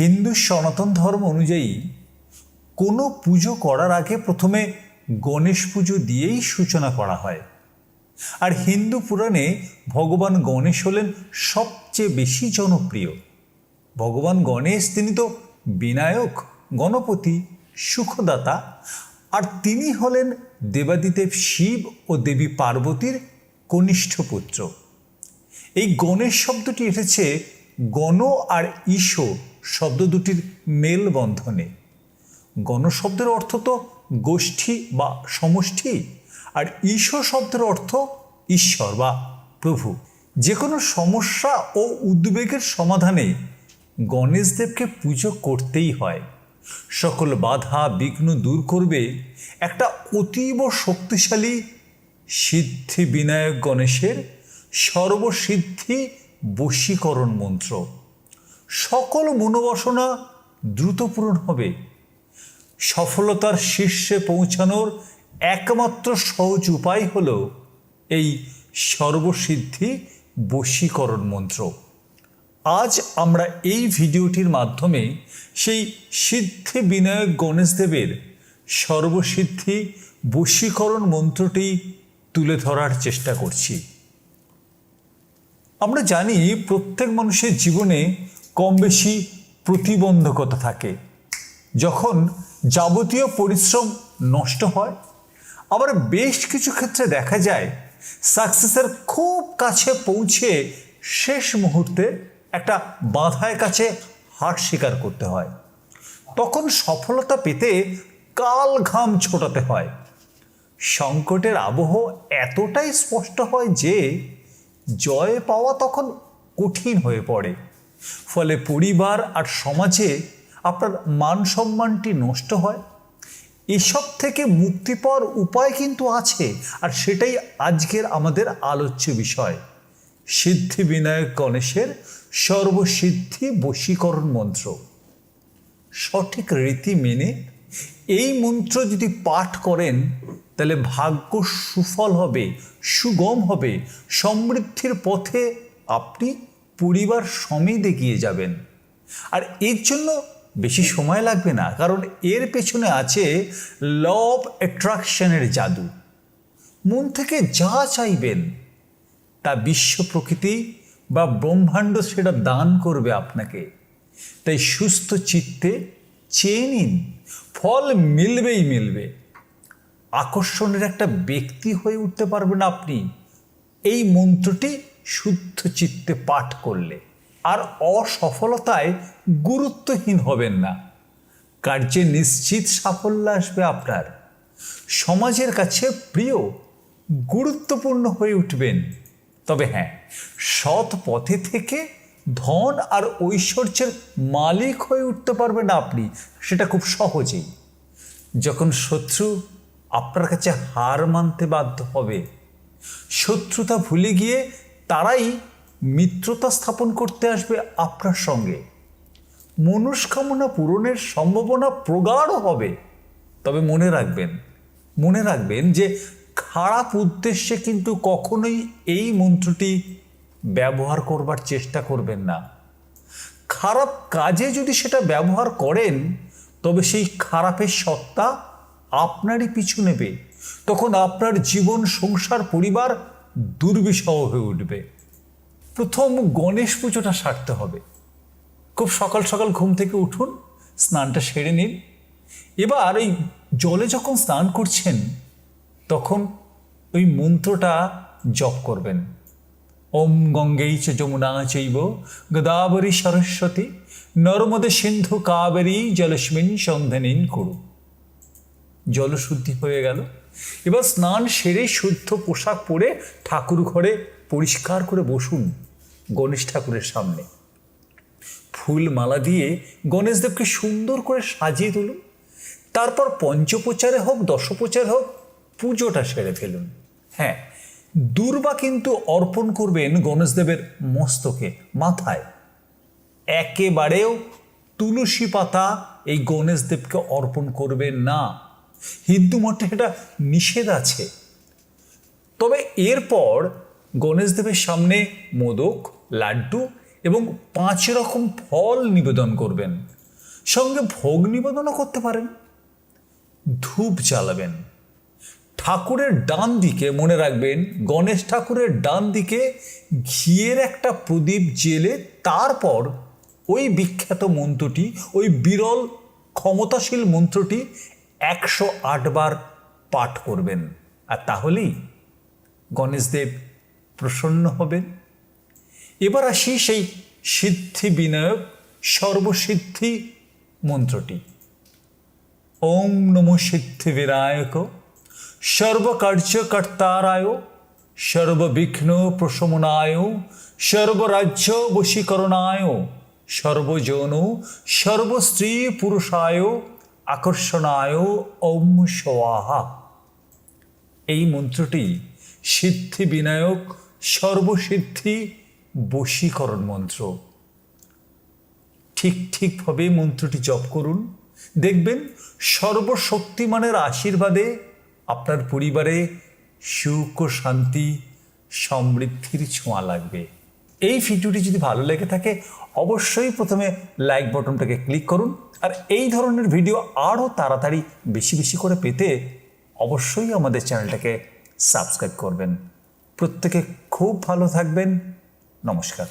হিন্দু সনাতন ধর্ম অনুযায়ী কোনো পুজো করার আগে প্রথমে গণেশ পুজো দিয়েই সূচনা করা হয়। আর হিন্দু পুরাণে ভগবান গণেশ হলেন সবচেয়ে বেশি জনপ্রিয়। ভগবান গণেশ তিনি তো বিনায়ক, গণপতি, সুখদাতা, আর তিনি হলেন দেবাদিদেব শিব ও দেবী পার্বতীর কনিষ্ঠ পুত্র। এই গণেশ শব্দটি এসেছে গণ আর ঈশো শব্দ দুটির মেলবন্ধনে। গণ শব্দের অর্থ তো গোষ্ঠী বা সমষ্টি, আর ঈশো শব্দের অর্থ ঈশ্বর বা প্রভু। যে কোনো সমস্যা ও উদ্বেগের সমাধানে গণেশদেবকে পুজো করতেই হয়। সকল বাধা বিঘ্ন দূর করবে একটা অতীব শক্তিশালী সিদ্ধি বিনায়ক গণেশের সর্বসিদ্ধি বশীকরণ মন্ত্র। সকল মনোবাসনা দ্রুত পূরণ হবে। সফলতার শীর্ষে পৌঁছানোর একমাত্র সহজ উপায় হল এই সর্বসিদ্ধি বশীকরণ মন্ত্র। আজ আমরা এই ভিডিওটির মাধ্যমে সেই সিদ্ধি বিনায়ক গণেশদেবের সর্বসিদ্ধি বশীকরণ মন্ত্রটি তুলে ধরার চেষ্টা করছি। আমরা জানি প্রত্যেক মানুষের জীবনে কম বেশি প্রতিবন্ধকতা থাকে। যখন যাবতীয় পরিশ্রম নষ্ট হয়, আবার বেশ কিছু ক্ষেত্রে দেখা যায়, সাকসেসের খুব কাছে পৌঁছে শেষ মুহূর্তে একটা বাধার কাছে হার স্বীকার করতে হয়। তখন সফলতা পেতে কাল ঘাম ছোটাতে হয়। সংকটের আবহ এতটাই স্পষ্ট হয় যে, জয় পাওয়া তখন কঠিন হয়ে পড়ে। ফলে পরিবার আর সমাজে আপনার মান সম্মানটি নষ্ট হয়। এসব থেকে মুক্তি পাওয়ার উপায় কিন্তু আছে, আর সেটাই আজকের আমাদের আলোচ্য বিষয়। সিদ্ধি বিনায়ক গণেশের সর্বসিদ্ধি বশীকরণ মন্ত্র। সঠিক রীতি মেনে এই মন্ত্র যদি পাঠ করেন, তাহলে ভাগ্য সুফল হবে, সুগম হবে, সমৃদ্ধির পথে আপনি পরিবার সমেত এগিয়ে যাবেন। আর এর জন্য বেশি সময় লাগবে না, কারণ এর পেছনে আছে ল অফ অ্যাট্রাকশনের জাদু। মন থেকে যা চাইবেন, তা বিশ্ব প্রকৃতি বা ব্রহ্মাণ্ড সেটা দান করবে আপনাকে। তাই সুস্থ চিত্তে চেয়ে নিন, ফল মিলবেই মিলবে। আকর্ষণের একটা ব্যক্তি হয়ে উঠতে পারবেন আপনি। এই মন্ত্রটি শুদ্ধ চিত্তে পাঠ করলে আর অসফলতায় গুরুত্বহীন হবেন না। কার্যে নিশ্চিত সাফল্য আসবে আপনার। সমাজের কাছে প্রিয়, গুরুত্বপূর্ণ হয়ে উঠবেন। তবে হ্যাঁ সৎ পথে থেকে ধন আর ঐশ্বর্যের মালিক হয়ে উঠতে পারবেন আপনি, সেটা খুব সহজেই। যখন শত্রু আপনার কাছে হার মানতে বাধ্য হবে, শত্রুতা ভুলে গিয়ে তারাই মিত্রতা স্থাপন করতে আসবে আপনার সঙ্গে। মনস্কামনা পূরণের সম্ভাবনা প্রগাঢ় হবে। তবে মনে রাখবেন মনে রাখবেন যে খারাপ উদ্দেশ্যে কিন্তু কখনোই এই মন্ত্রটি ব্যবহার করবার চেষ্টা করবেন না। খারাপ কাজে যদি সেটা ব্যবহার করেন, তবে সেই খারাপের সত্তা আপনারই পিছু নেবে। তখন আপনার জীবন, সংসার, পরিবার দুর্বিষহ হয়ে উঠবে। প্রথম গণেশ পুজোটা সারতে হবে। খুব সকাল সকাল ঘুম থেকে উঠুন, স্নানটা সেরে নিন। এবার ওই জলে যখন স্নান করছেন, তখন ওই মন্ত্রটা জপ করবেন। ওম গঙ্গেই চ যমুনা চৈব, গদাবরী সরস্বতী, নর্মদে সিন্ধু কাবেরী, জলস্মিন সন্ধানীন করু। জলশুদ্ধি হয়ে গেল। এবার স্নান সেরে শুদ্ধ পোশাক পরে ঠাকুর ঘরে পরিষ্কার করে বসুন গণেশ ঠাকুরের সামনে। ফুল মালা দিয়ে গণেশদেবকে সুন্দর করে সাজিয়ে তুলুন। তারপর পঞ্চপ্রচারে হোক, দশপ্রচারে হোক, পুজোটা সেরে ফেলুন। হ্যাঁ দুর্বা কিন্তু অর্পণ করবেন গণেশদেবের মস্তকে, মাথায়। একেবারেও তুলসী পাতা এই গণেশদেবকে অর্পণ করবেন না। হিন্দু মঠে এটা নিষেধ আছে। তবে এরপর গণেশদেবের সামনে মোদক, লাড্ডু এবং পাঁচ রকম ফল নিবেদন করবেন। সঙ্গে ভোগ নিবেদনও করতে পারেন। ধূপ জ্বালাবেন। ঠাকুরের ডান দিকে মনে রাখবেন, গণেশ ঠাকুরের ডান দিকে ঘিয়ের একটা প্রদীপ জেলে তারপর ওই বিখ্যাত মন্ত্রটি, ওই বিরল ক্ষমতাশীল মন্ত্রটি একশো আটবার পাঠ করবেন। আর তাহলেই গণেশদেব প্রসন্ন হবেন। এবার আসি সেই সিদ্ধি বিনায়ক সর্বসিদ্ধি মন্ত্রটি। ওম নমো সিদ্ধি বিনায়ক, সর্বকার্যকর্তারায়, সর্ববিঘ্ন প্রশমনায়, সর্বরাজ্য বশীকরণায়, সর্বজন সর্বস্ত্রী পুরুষায় আকর্ষণায় ওম সোয়াহা। এই মন্ত্রটি সিদ্ধি বিনায়ক, সর্বসিদ্ধি বশীকরণ মন্ত্র। ঠিক ঠিকভাবে মন্ত্রটি জপ করুন। দেখবেন সর্বশক্তিমানের আশীর্বাদে আপনার পরিবারে সুখ ও শান্তি সমৃদ্ধির ছোঁয়া লাগবে। এই ভিডিওটি যদি ভালো লেগে থাকে, অবশ্যই প্রথমে লাইক বটনটাকে ক্লিক করুন আর এই ধরনের ভিডিও আরও তাড়াতাড়ি বেশি বেশি করে পেতে অবশ্যই আমাদের চ্যানেলটাকে সাবস্ক্রাইব করবেন। প্রত্যেকে খুব ভালো থাকবেন। নমস্কার।